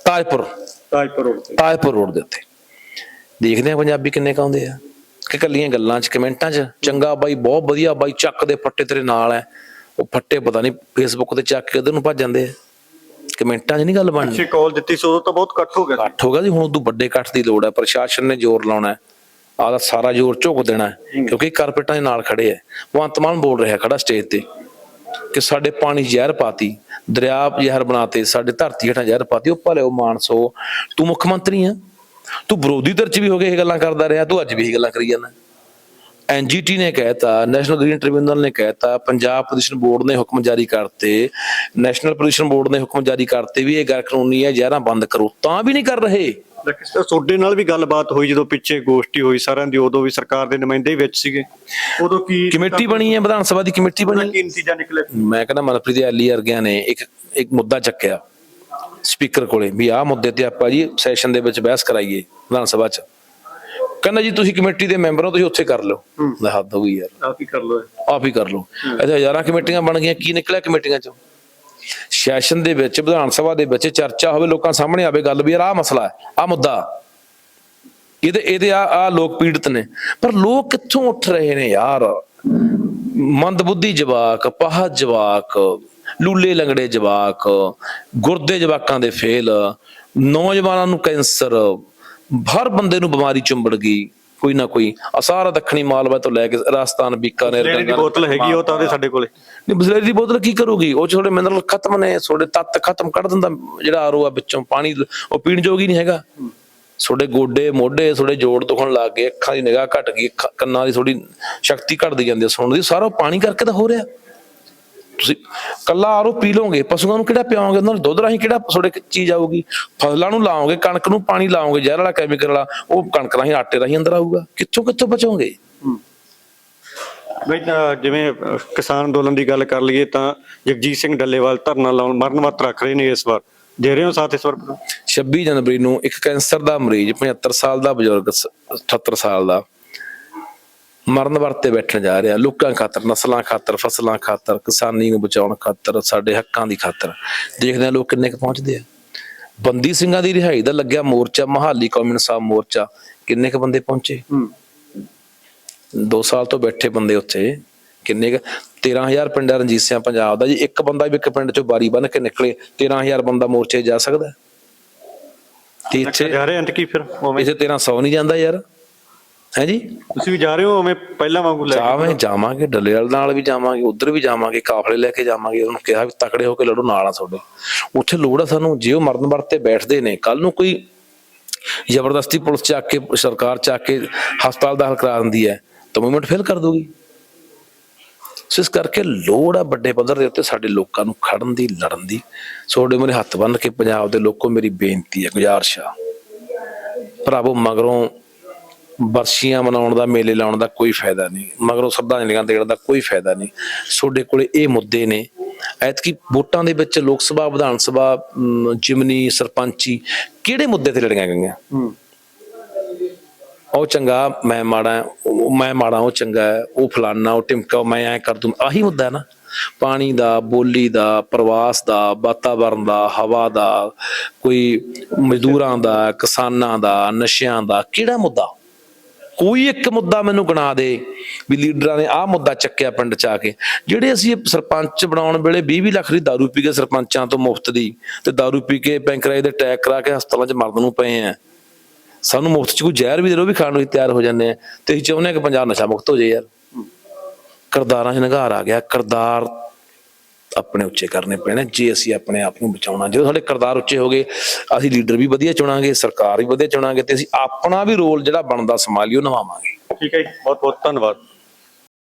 ਤਾਜਪੁਰ। ਤਾਜਪੁਰ ਰੋਡ ਤੇ। ਤਾਜਪੁਰ ਰੋਡ ਦੇ ਉੱਤੇ। ਦੇਖਦੇ ਆ ਪੰਜਾਬੀ ਕਿੰਨੇ ਕਾਉਂਦੇ ਆ। ਕਿ ਕੱਲੀਆਂ ਗੱਲਾਂ ਚ ਕਮੈਂਟਾਂ ਚ ਚੰਗਾ ਬਾਈ ਬਹੁਤ ਵਧੀਆ ਬਾਈ ਚੱਕ ਦੇ ਫੱਟੇ ਤੇਰੇ ਨਾਲ ਐ। ਉਹ ਫੱਟੇ ਪਤਾ ਨਹੀਂ ਫੇਸਬੁੱਕ ਤੇ ਚੱਕ ਕੇ ਉਧਰ ਨੂੰ ਭੱਜ ਜਾਂਦੇ ਆ। ਕਮੈਂਟਾਂ 'ਚ ਨਹੀਂ ਗੱਲ ਬਣਨੀ। ਪਿੱਛੇ ਕਾਲ ਦਿੱਤੀ ਸੀ ਉਦੋਂ ਤਾਂ ਬਹੁਤ ਇਕੱਠ ਹੋ ਗਿਆ ਸੀ। ਇਕੱਠ ਹੋਗਾ ਜੀ ਹੁਣ ਉਦੋਂ ਵੱਡੇ ਇਕੱਠ ਦੀ ਲੋੜ ਹੈ ਪ੍ਰਸ਼ਾਸਨ ਨੇ ਜ਼ੋਰ ਲਾਉਣਾ ਹੈ। ਆਦਾ ਸਾਰਾ ਜ਼ੋਰ ਝੋਕ ਦੇਣਾ ਹੈ ਕਿਉਂਕਿ ਕਾਰਪੇਟਾਂ ਦੇ ਨਾਲ ਖੜੇ ਹੈ। ਭਗਵੰਤ ਮਾਨ ਬੋਲ ਰਿਹਾ ਖੜਾ ਸਟੇਜ ਤੇ ਕਿ ਸਾਡੇ ਪਾਣੀ ਜ਼ਹਿਰ ਪਾਤੀ ਦਰਿਆ ਜ਼ਹਿਰ ਬਣਾਤੇ ਸਾਡੇ ਧਰਤੀ ਹੇਠਾਂ ਜ਼ਹਿਰ ਪਾਤੀ ਉਹ ਭਲੇ ਉਹ ਮਾਨਸੋ ਤੂੰ ਮੁੱਖ ਮੰਤਰੀ ਆ ਤੂੰ ਵਿਰੋਧੀ ਧਿਰ 'ਚ ਵੀ ਹੋ ਕੇ ਇਹ ਗੱਲਾਂ ਕਰਦਾ ਰਿਹਾ ਤੂੰ ਅੱਜ ਵੀ ਇਹ ਗੱਲਾਂ ਕਰੀ ਜਾਂਦਾ। ਐਨਜੀਟੀ ਨੇ ਕਹਿਤਾ ਨੈਸ਼ਨਲ ਗ੍ਰੀਨ ਟ੍ਰਿਬਿਊਨਲ ਨੇ ਕਹਿਤਾ ਪੰਜਾਬ ਪ੍ਰਦੂਸ਼ਣ ਬੋਰਡ ਨੇ ਹੁਕਮ ਜਾਰੀ ਕਰਤੇ ਨੈਸ਼ਨਲ ਪ੍ਰਦੂਸ਼ਣ ਬੋਰਡ ਨੇ ਹੁਕਮ ਜਾਰੀ ਕਰਤੇ ਵੀ ਇਹ ਗੈਰ ਕਾਨੂੰਨੀ ਹੈ ਜ਼ਹਿਰਾਂ ਬੰਦ ਕਰੋ ਤਾਂ ਵੀ ਨਹੀਂ ਕਰ ਰਹੇ। ਤੁਹਾਡੇ ਨਾਲ ਵੀ ਗੱਲਬਾਤ ਹੋਈ ਜਦੋਂ ਪਿੱਛੇ ਗੋਸ਼ਟੀ ਹੋਈ ਸਾਰਿਆਂ ਦੀ ਉਦੋਂ ਵੀ ਸਰਕਾਰ ਦੇ ਨੁਮਾਇੰਦੇ ਹੀ ਵਿੱਚ ਸੀਗੇ। ਉਦੋਂ ਕੀ ਕਮੇਟੀ ਬਣੀ ਹੈ ਵਿਧਾਨ ਸਭਾ ਦੀ ਕਮੇਟੀ ਬਣੀ ਕੀ ਨਤੀਜਾ ਨਿਕਲੇ ਮੈਂ ਕਹਿੰਦਾ ਮਨਪ੍ਰੀਤ ਐਲੀ ਵਰਗਿਆਂ ਨੇ ਇੱਕ ਇੱਕ ਮੁੱਦਾ ਚੱਕਿਆ ਸਪੀਕਰ ਕੋਲੇ ਵੀ ਆਹ ਮੁੱਦੇ ਤੇ ਆਪਾਂ ਜੀ ਸੈਸ਼ਨ ਦੇ ਵਿੱਚ ਬਹਿਸ ਕਰਾਈਏ ਵਿਧਾਨ ਸਭਾ 'ਚ। ਕਹਿੰਦਾ ਜੀ ਤੁਸੀਂ ਕਮੇਟੀ ਦੇ ਮੈਂਬਰ ਹੋ ਤੁਸੀਂ ਉੱਥੇ ਕਰ ਲਓ। ਲੈ ਹੱਦ ਹੋ ਗਈ ਯਾਰ। ਆਪ ਹੀ ਕਰ ਲੋ ਆਪ ਹੀ ਕਰ ਲਓ। ਇੱਥੇ ਹਜ਼ਾਰਾਂ ਕਮੇਟੀਆਂ ਬਣ ਗਈਆਂ ਕੀ ਨਿਕਲਿਆ ਕਮੇਟੀਆਂ ਚੋਂ? ਸੈਸ਼ਨ ਦੇ ਵਿੱਚ ਵਿਧਾਨ ਸਭਾ ਦੇ ਵਿੱਚ ਚਰਚਾ ਹੋਵੇ ਲੋਕਾਂ ਸਾਹਮਣੇ ਆਵੇ ਗੱਲ ਵੀ ਯਾਰ ਆਹ ਮਸਲਾ ਹੈ ਆਹ ਮੁੱਦਾ। ਇਹਦੇ ਇਹਦੇ ਆ ਆ ਲੋਕ ਪੀੜਤ ਨੇ। ਪਰ ਲੋਕ ਕਿੱਥੋਂ ਉੱਠ ਰਹੇ ਨੇ ਯਾਰ? ਮੰਦਬੁੱਧੀ ਜਵਾਕ ਪਾਹ ਜਵਾਕ ਲੂਲੇ ਲੰਗੜੇ ਜਵਾਕ ਗੁਰਦੇ ਜਵਾਕਾਂ ਦੇ ਫੇਲ ਨੌਜਵਾਨਾਂ ਨੂੰ ਕੈਂਸਰ ਹਰ ਬੰਦੇ ਨੂੰ ਬਿਮਾਰੀ ਚੁੰਬੜ ਗਈ ਕੋਈ ਨਾ ਕੋਈ। ਆ ਸਾਰਾ ਦੱਖਣੀ ਮਾਲਵਾ ਤੋਂ ਲੈ ਕੇ ਰਾਜਸਥਾਨ ਬੀਕਾਨੇਰ ਜਿਹੜੀ ਗੰਗਾ- ਬੋਤਲ ਹੈਗੀ ਉਹ ਤਾਂ ਉਹਦੇ ਸਾਡੇ ਕੋਲੇ। ਨਹੀਂ ਬਸਲੇਰੀ ਦੀ ਬੋਤਲ ਕੀ ਕਰੂਗੀ? ਉਹ ਥੋੜੇ ਮਿਨਰਲ ਖਤਮ ਨੇ ਥੋੜੇ ਤੱਤ ਖਤਮ ਕੱਢ ਦਿੰਦਾ ਜਿਹੜਾ ਆਰੋ ਆ ਵਿੱਚੋਂ। ਪਾਣੀ ਉਹ ਪੀਣ ਯੋਗ ਹੀ ਨਹੀਂ ਹੈਗਾ। ਥੋੜੇ ਗੋਡੇ ਮੋਢੇ ਥੋੜੇ ਜੋੜ ਦੁਖਣ ਲੱਗ ਗਏ ਅੱਖਾਂ ਦੀ ਨਿਗਾਹ ਘਟ ਗਈ ਕੰਨਾਂ ਦੀ ਥੋੜੀ ਸ਼ਕਤੀ ਘਟਦੀ ਜਾਂਦੀ ਸੁਣਨ ਦੀ। ਸਾਰਾ ਪਾਣੀ ਕਰਕੇ ਤਾਂ ਹੋ ਰਿਹਾ। ਤੁਸੀਂ ਕੱਲਾ ਆਰੋ ਪੀ ਲਓਗੇ ਪਸ਼ੂਆਂ ਨੂੰ ਕਿਹੜਾ ਪਿਆਓਗੇ ਉਹਨਾਂ ਨੂੰ ਦੁੱਧ ਰਾਹੀਂ ਕਿਹੜਾ ਤੁਹਾਡੇ ਚੀਜ਼ ਆਊਗੀ? ਫਸਲਾਂ ਨੂੰ ਲਾਓਗੇ ਕਣਕ ਨੂੰ ਪਾਣੀ ਲਾਓਗੇ ਜ਼ਹਿਰ ਵਾਲਾ ਕੈਮੀਕਲ ਵਾਲਾ ਉਹ ਕਣਕ ਰਾਹੀਂ ਆਟੇ ਰਾਹੀਂ ਅੰਦਰ ਆਊਗਾ। ਕਿੱਥੋਂ ਕਿੱਥੋਂ ਬਚੋਗੇ ਬਈ ਜਿਵੇਂ ਕਿਸਾਨ ਅੰਦੋਲਨ ਦੀ ਗੱਲ ਕਰ ਲਈਏ ਤਾਂ ਜਗਜੀਤ ਸਿੰਘ ਡੱਲੇਵਾਲ ਧਰਨਾ ਲਾਉਣ ਮਰਨ ਵਰਤ ਰੱਖ ਰਹੇ ਨੇ ਇਸ ਵਾਰ। ਦੇ ਰਹੇ ਹੋ ਸਾਥ ਇਸ ਵਾਰ? 26 ਜਨਵਰੀ ਨੂੰ ਇੱਕ ਕੈਂਸਰ ਦਾ ਮਰੀਜ਼ 75 ਸਾਲ ਦਾ ਬਜ਼ੁਰਗ ਸ- 78 ਸਾਲ ਦਾ। ਮਰਨ ਵਰਤੇ ਬੈਠਣ ਜਾ ਰਿਹਾ ਲੋਕਾਂ ਖਾਤਰ ਨਸਲਾਂ ਖਾਤਰ ਫਸਲਾਂ ਖਾਤਰ ਕਿਸਾਨੀ ਨੂੰ ਬਚਾਉਣ ਖਾਤਰ ਸਾਡੇ ਹੱਕਾਂ ਦੀ ਖਾਤਰ। ਦੇਖਦੇ ਆ ਲੋਕ ਕਿੰਨੇ ਕੁ ਪਹੁੰਚਦੇ ਆ। ਬੰਦੀ ਸਿੰਘਾਂ ਦੀ ਰਿਹਾਈ ਦਾ ਲੱਗਿਆ ਮੋਰਚਾ ਮਹਾਲੀ ਕੌਮੀ ਇਨਸਾਫ ਮੋਰਚਾ। ਕਿੰਨੇ ਕੁ ਬੰਦੇ ਪਹੁੰਚੇ? 2 ਸਾਲ ਤੋਂ ਬੈਠੇ ਬੰਦੇ ਉੱਥੇ। ਕਿੰਨੇ ਕੁ? 13000 ਪਿੰਡ ਰਣਜੀਤ ਸਿੰਘ ਪੰਜਾਬ ਦਾ ਜੀ। ਇੱਕ ਬੰਦਾ ਵੀ ਇੱਕ ਪਿੰਡ ਚੋਂ ਬਾਰੀ ਬਨ ਕੇ ਨਿਕਲੇ 13000 ਬੰਦਾ ਮੋਰਚੇ ਜਾ ਸਕਦਾ? ਤੇ ਇੱਥੇ ਜਾ ਰਹੇ ਅੰਤ ਕੀ ਫਿਰ ਉਵੇਂ। ਇਥੇ 1300 ਨਹੀਂ ਜਾਂਦਾ ਯਾਰ। ਹੈ ਜੀ ਤੁਸੀਂ ਵੀ ਜਾ ਰਹੇ ਹੋ? ਉਵੇਂ ਪਹਿਲਾਂ ਵਾਂਗੂ ਲੈ ਕੇ ਜਾਵੇਂ ਜਾਵਾਂਗੇ। ਡੱਲੇਵਾਲ ਨਾਲ ਵੀ ਜਾਵਾਂਗੇ ਉਧਰ ਵੀ ਜਾਵਾਂਗੇ ਕਾਫਲੇ ਲੈ ਕੇ ਜਾਵਾਂਗੇ। ਉਹਨੂੰ ਕਿਹਾ ਵੀ ਤਕੜੇ ਹੋ ਕੇ ਲੜੋ ਨਾਲ ਆ ਤੁਹਾਡੇ। ਉੱਥੇ ਲੋੜ ਆ ਸਾਨੂੰ ਜੇ ਉਹ ਮਰਨ ਵਰਤੇ ਬੈਠਦੇ ਨੇ ਕੱਲ ਨੂੰ ਕੋਈ ਜ਼ਬਰਦਸਤੀ ਪੁਲਿਸ ਚੱਕ ਕੇ ਸਰਕਾਰ ਚੱਕ ਕੇ ਹਸਪਤਾਲ ਦਾਖਲ ਕਰਾ ਦਿੰਦੀ ਹੈ ਤਾਂ ਮੂਵਮੈਂਟ ਫੇਲ ਕਰ ਦੂਗੀ ਸੋ ਇਸ ਕਰਕੇ ਲੋੜ ਆ ਵੱਡੇ ਪੱਧਰ ਦੇ ਉੱਤੇ ਸਾਡੇ ਲੋਕਾਂ ਨੂੰ ਖੜਨ ਦੀ ਲੜਨ ਦੀ। ਤੁਹਾਡੇ ਮੇਰੇ ਹੱਥ ਬੰਨ ਕੇ ਪੰਜਾਬ ਦੇ ਲੋਕੋ ਮੇਰੀ ਬੇਨਤੀ ਹੈ ਗੁਜ਼ਾਰਿਸ਼ ਆ। ਭਰਾਵੋ ਮਗਰੋਂ ਬਰਸ਼ੀਆਂ ਮਨਾਉਣ ਦਾ ਮੇਲੇ ਲਾਉਣ ਦਾ ਕੋਈ ਫਾਇਦਾ ਨਹੀਂ ਮਗਰੋਂ ਸ਼ਰਧਾਂਜਲੀਆਂ ਦੇਣ ਦਾ ਕੋਈ ਫਾਇਦਾ ਨਹੀਂ। ਤੁਹਾਡੇ ਕੋਲੇ ਇਹ ਮੁੱਦੇ ਨੇ। ਐਤਕੀ ਵੋਟਾਂ ਦੇ ਵਿੱਚ ਲੋਕ ਸਭਾ ਵਿਧਾਨ ਸਭਾ ਜਿਮਨੀ ਸਰਪੰਚੀ ਕਿਹੜੇ ਮੁੱਦੇ ਤੇ ਲੜੀਆਂ ਗਈਆਂ? ਉਹ ਚੰਗਾ ਮੈਂ ਮਾੜਾ ਮੈਂ ਮਾੜਾ ਉਹ ਚੰਗਾ ਉਹ ਫਲਾਨਾ ਉਹ ਟਿਮਕਾ ਮੈਂ ਐ ਕਰ ਦੂੰ ਆਹੀ ਮੁੱਦਾ ਹੈ ਨਾ। ਪਾਣੀ ਦਾ ਬੋਲੀ ਦਾ ਪ੍ਰਵਾਸ ਦਾ ਵਾਤਾਵਰਣ ਦਾ ਹਵਾ ਦਾ ਕੋਈ ਮਜ਼ਦੂਰਾਂ ਦਾ ਕਿਸਾਨਾਂ ਦਾ ਨਸ਼ਿਆਂ ਦਾ ਕਿਹੜਾ ਮੁੱਦਾ? ਕੋਈ ਇੱਕ ਮੁੱਦਾ ਮੈਨੂੰ ਗਣਾ ਦੇ ਵੀ ਲੀਡਰਾਂ ਨੇ ਆਹ ਮੁੱਦਾ ਚੱਕਿਆ ਪਿੰਡ ਚ ਆ ਕੇ। ਜਿਹੜੇ ਅਸੀਂ ਸਰਪੰਚ ਬਣਾਉਣ ਵੇਲੇ 20 ਲੱਖ ਦੀ ਦਾਰੂ ਪੀ ਕੇ ਸਰਪੰਚਾਂ ਤੋਂ ਮੁਫਤ ਦੀ ਤੇ ਦਾਰੂ ਪੀ ਕੇ ਬੈਂਕਰਾਈ ਦੇ ਅਟੈਕ ਕਰਾ ਕੇ ਹਸਪਤਾਲਾਂ 'ਚ ਮਰਨ ਨੂੰ ਪਏ ਆ, ਸਾਨੂੰ ਮੁਫਤ 'ਚ ਕੋਈ ਜ਼ਹਿਰ ਵੀ ਦੇ ਲੋ ਵੀ ਖਾਣ ਨੂੰ ਤਿਆਰ ਹੋ ਜਾਂਦੇ ਆ ਤੇ ਅਸੀਂ ਚਾਹੁੰਦੇ ਆ ਕਿ ਪੰਜਾਬ ਨਸ਼ਾ ਮੁਕਤ ਹੋ ਜਾਏ ਯਾਰ। ਕਰਦਾਰਾਂ 'ਚ ਨਿਗਾਰ ਆ ਗਿਆ, ਕਰਦਾਰ ਆਪਣੇ ਉੱਚੇ ਕਰਨੇ ਪੈਣੇ, ਜੇ ਅਸੀਂ ਆਪਣੇ ਆਪ ਨੂੰ ਬਚਾਉਣਾ, ਜਦੋਂ ਸਾਡੇ ਕਰਦਾਰ ਉੱਚੇ ਹੋ ਗਏ, ਅਸੀਂ ਲੀਡਰ ਵੀ ਵਧੀਆ ਚੁਣਾਂਗੇ, ਸਰਕਾਰ ਵੀ ਵਧੀਆ ਚੁਣਾਂਗੇ ਤੇ ਅਸੀਂ ਆਪਣਾ ਵੀ ਰੋਲ ਜਿਹੜਾ ਬਣਦਾ ਸੰਭਾਲਿਓ ਨਿਭਾਵਾਂਗੇ। ਠੀਕ ਹੈ ਜੀ ਬਹੁਤ ਬਹੁਤ ਧੰਨਵਾਦ।